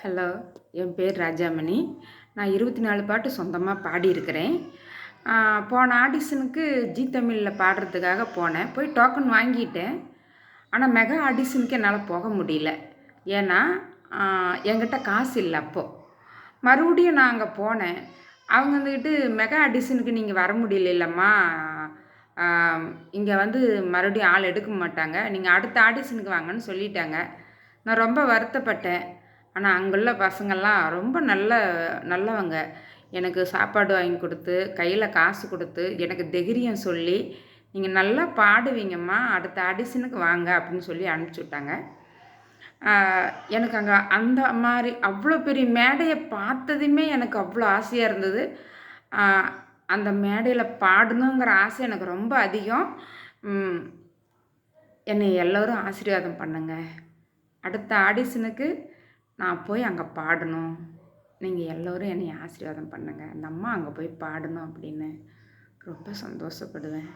Hello என் பேர் ராஜாமணி. நான் இருபத்தி நாலு பாட்டு சொந்தமாக பாடியிருக்கிறேன். போன ஆடிஷனுக்கு ஜி தமிழில் பாடுறதுக்காக போனேன். போய் டோக்கன் வாங்கிட்டேன். ஆனால் மெகா ஆடிஷனுக்கு என்னால் போக முடியல. ஏன்னா என்கிட்ட காசு இல்லை அப்போது மறுபடியும் நான் அங்கே போனேன். அவங்க வந்துக்கிட்டு மெகா ஆடிஷனுக்கு நீங்கள் வர முடியல இல்லைம்மா. இங்கே வந்து மறுபடியும் ஆள் எடுக்க மாட்டாங்க. நீங்கள் அடுத்த ஆடிஷனுக்கு வாங்கன்னு சொல்லிட்டாங்க. நான் ரொம்ப வருத்தப்பட்டேன். ஆனால் அங்குள்ள பசங்கள்லாம் ரொம்ப நல்ல நல்லவங்க. எனக்கு சாப்பாடு வாங்கி கொடுத்து கையில் காசு கொடுத்து எனக்கு தைரியம் சொல்லி நீங்கள் நல்லா பாடுவீங்கம்மா அடுத்த ஆடிஷனுக்கு வாங்க அப்படின்னு சொல்லி அனுப்பிச்சி விட்டாங்க. எனக்கு அங்கே அந்த மாதிரி அவ்வளோ பெரிய மேடையை பார்த்ததுமே எனக்கு அவ்வளோ ஆசையாக இருந்தது. அந்த மேடையில் பாடணுங்கிற ஆசை எனக்கு ரொம்ப அதிகம். என்னை எல்லோரும் ஆசீர்வாதம் பண்ணுங்க. அடுத்த ஆடிஷனுக்கு நான் போய் அங்கே பாடணும். நீங்கள் எல்லோரும் என்னை ஆசீர்வாதம் பண்ணுங்கள் அந்த அம்மா அங்கே போய் பாடணும் அப்படின்னு ரொம்ப சந்தோஷப்படுவேன்.